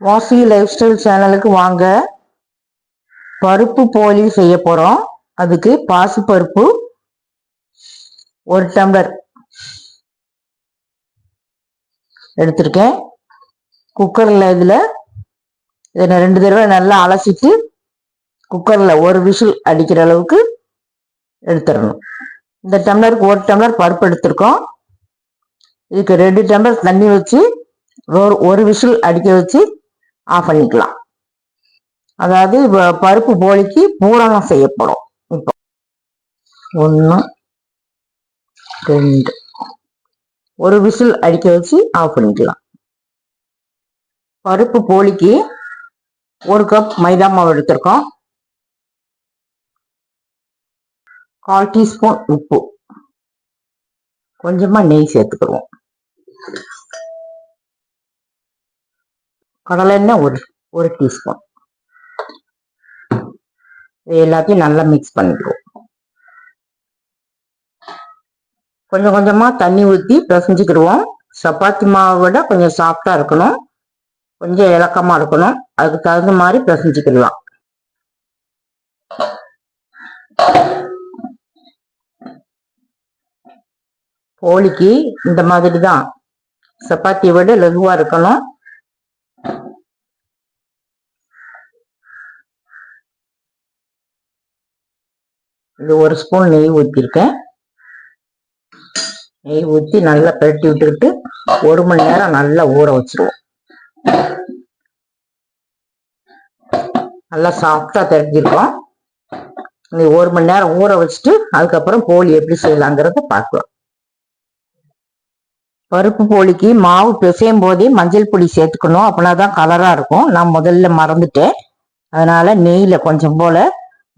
வாசி life style சேனலுக்கு வாங்க. பருப்பு போலி செய்ய போகிறோம் அதுக்கு பாசிப்பருப்பு ஒரு டம்ளர். எடுத்திருக்கேன். குக்கரில் இதில் இதை ரெண்டு தடவை நல்லா அலசிட்டு குக்கரில் ஒரு விசில் அடிக்கிற அளவுக்கு எடுத்துடணும். இந்த டம்ளருக்கு ஒரு டம்ளர் பருப்பு எடுத்திருக்கோம். இதுக்கு ரெண்டு டம்ளர் தண்ணி வச்சு ஒரு ஒரு விசில் அடிக்க வச்சு ஆஃப் பண்ணிக்கலாம். அதாவது பருப்பு போலிக்கு பூரணம் செய்யப்படும். இப்போ ஒன்று ரெண்டு. ஒரு விசில் அடிக்க வச்சு ஆஃப் பண்ணிக்கலாம். பருப்பு போலிக்கு ஒரு கப் மைதா மாவு எடுத்திருக்கோம். கால் டீஸ்பூன் உப்பு. கொஞ்சமாக நெய் சேர்த்துக்கிடுவோம். கடலெண்ணெய் ஒரு ஒரு டீஸ்பூன் இது எல்லாத்தையும் நல்லா மிக்ஸ் பண்ணிடுவோம் கொஞ்சம் கொஞ்சமாக தண்ணி ஊற்றி பிசைஞ்சுக்கிடுவோம். சப்பாத்தி மாவை விட கொஞ்சம் சாஃப்டாக இருக்கணும். கொஞ்சம் இலக்கமாக இருக்கணும். அதுக்கு தகுந்த மாதிரி பிசைஞ்சுக்கிடலாம். கோழிக்கு இந்த மாதிரி தான் சப்பாத்தியை விட லகுவாக இருக்கணும். இது ஒரு ஸ்பூன் நெய் ஊற்றிருக்கேன் நெய் ஊற்றி நல்லா பிரட்டி விட்டுக்கிட்டு ஒரு மணி நேரம் நல்லா ஊற வச்சிருவோம். நல்லா சாஃப்டாக தெரிஞ்சிருக்கோம். நீ ஒரு மணி நேரம் ஊற வச்சுட்டு அதுக்கப்புறம் போலி எப்படி செய்யலாங்கிறத பார்க்கலாம். பருப்பு போலிக்கு மாவு பிசையும் போதே மஞ்சள் பொடி சேர்த்துக்கணும். அப்படின்னா தான் கலராக இருக்கும். நான் முதல்ல மறந்துட்டேன். அதனால நெய்யில் கொஞ்சம் போல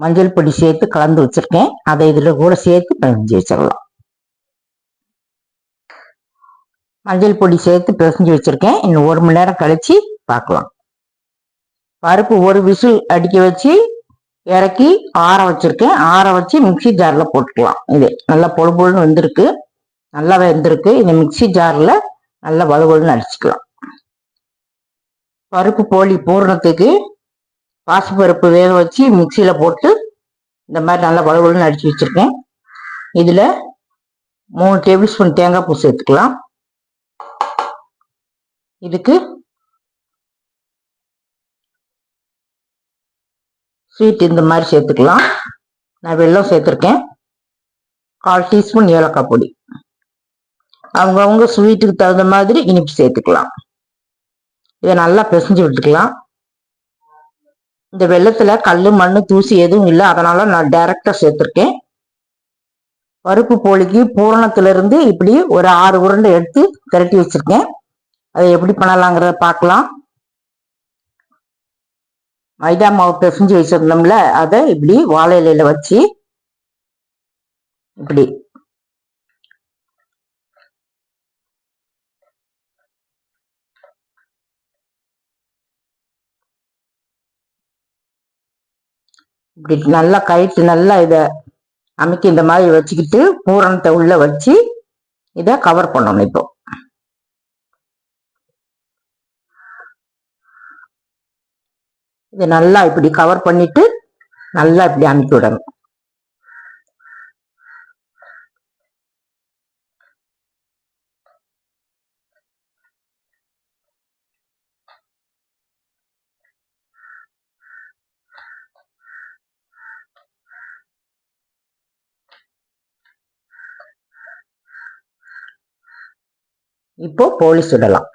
மஞ்சள் பொடி சேர்த்து கலந்து வச்சிருக்கேன். அதை இதில் கூட சேர்த்து பிசைஞ்சு வச்சிடலாம். மஞ்சள் பொடி சேர்த்து பிசைஞ்சு வச்சிருக்கேன். இன்னும் ஒரு மணி நேரம் கழிச்சு பார்க்கலாம். பருப்பு ஒரு விசில் அடிக்க வச்சு இறக்கி ஆற வச்சிருக்கேன். ஆற வச்சு மிக்சி ஜாரில் போட்டுக்கலாம். இது நல்லா பொழு பொழுன்னு வந்திருக்கு. நல்லா வெந்திருக்கு. இந்த மிக்சி ஜாரில் நல்லா வலுவலுன்னு அடிச்சுக்கலாம். பருப்பு போலி பூரணத்துக்கு பாசிப்பருப்பு வேக வச்சு மிக்சியில் போட்டு இந்த மாதிரி நல்லா வலுவலுன்னு அடித்து வச்சுருக்கேன். இதில் மூணு டேபிள் ஸ்பூன் தேங்காய் பூ சேர்த்துக்கலாம். இதுக்கு ஸ்வீட் இந்த மாதிரி சேர்த்துக்கலாம். நான் வெள்ளம் சேர்த்துருக்கேன். கால் டீஸ்பூன் ஏலக்காய் பொடி. அவங்கவுங்க ஸ்வீட்டுக்கு தகுந்த மாதிரி இனிப்பு சேர்த்துக்கலாம். இதை நல்லா பிசைஞ்சு விட்டுக்கலாம். இந்த வெள்ளத்துல கல் மண் தூசி எதுவும் இல்லை. அதனால நான் டைரக்டா சேர்த்துருக்கேன். பருப்பு போலிக்கு பூரணத்திலிருந்து இப்படி ஒரு ஆறு உருண்டை எடுத்து திரட்டி வச்சிருக்கேன். அதை எப்படி பண்ணலாங்கிறத பார்க்கலாம். மைதா மாவு பிசைஞ்சு வச்சிருந்தோம்ல அதை இப்படி வாழை இலையில வச்சு இப்படி இப்படி நல்லா கயிட்டு நல்லா இதை அமைக்க இந்த மாதிரி வச்சுக்கிட்டு பூரணத்தை உள்ள வச்சு இதை கவர் பண்ணணும் இப்போ. இதை நல்லா இப்படி கவர் பண்ணிட்டு நல்லா இப்படி அமுக்கி விடணும். இப்போ போலி சுடலாம்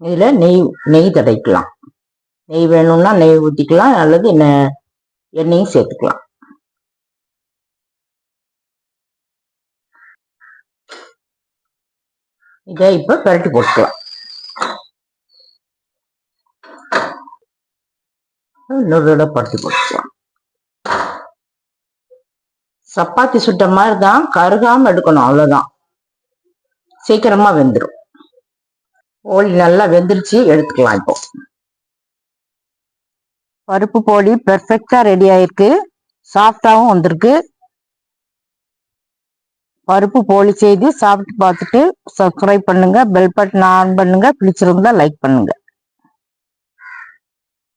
இதில் நெய் நெய் தடைக்கலாம் நெய் வேணும்னா நெய் ஊற்றிக்கலாம் அல்லது என்ன எண்ணெயும் சேர்த்துக்கலாம். இதை இப்போ பரட்டி போட்டுக்கலாம். இன்னொரு பரட்டி போட்டுக்கலாம். சப்பாத்தி சுட்ட மாதிரி தான் கருகாம எடுக்கணும் அவ்வளோதான் சீக்கிரமா வெந்துடும் போலி நல்லா வெந்துருச்சு எடுத்துக்கலாம் இப்போ. பருப்பு போலி பெர்ஃபெக்டா ரெடி ஆயிருக்கு. சாஃப்டாகவும் வந்திருக்கு. பருப்பு போலி செய்து சாப்பிட்டு பார்த்துட்டு சப்ஸ்கிரைப் பண்ணுங்க பெல் பட்டன் ஆன் பண்ணுங்க பிடிச்சிருந்தா லைக் பண்ணுங்க.